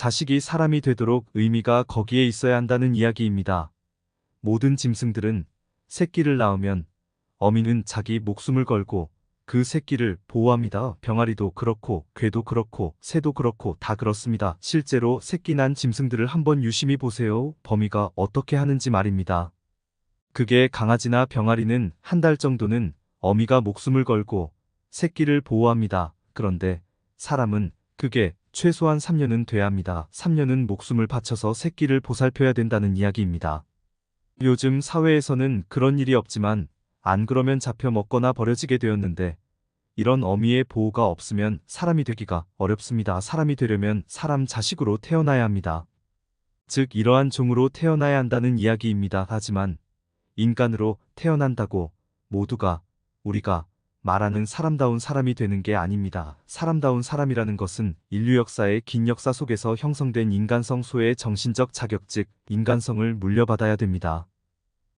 자식이 사람이 되도록 의미가 거기에 있어야 한다는 이야기입니다. 모든 짐승들은 새끼를 낳으면 어미는 자기 목숨을 걸고 그 새끼를 보호합니다. 병아리도 그렇고 괴도 그렇고 새도 그렇고 다 그렇습니다. 실제로 새끼 난 짐승들을 한번 유심히 보세요. 범위가 어떻게 하는지 말입니다. 그게 강아지나 병아리는 한 달 정도는 어미가 목숨을 걸고 새끼를 보호합니다. 그런데 사람은 그게 최소한 3년은 돼야 합니다. 3년은 목숨을 바쳐서 새끼를 보살펴야 된다는 이야기입니다. 요즘 사회에서는 그런 일이 없지만 안 그러면 잡혀 먹거나 버려지게 되었는데 이런 어미의 보호가 없으면 사람이 되기가 어렵습니다. 사람이 되려면 사람 자식으로 태어나야 합니다. 즉 이러한 종으로 태어나야 한다는 이야기입니다. 하지만 인간으로 태어난다고 모두가 우리가 말하는 사람다운 사람이 되는 게 아닙니다. 사람다운 사람이라는 것은 인류 역사의 긴 역사 속에서 형성된 인간성 소의 정신적 자격 즉 인간성을 물려받아야 됩니다.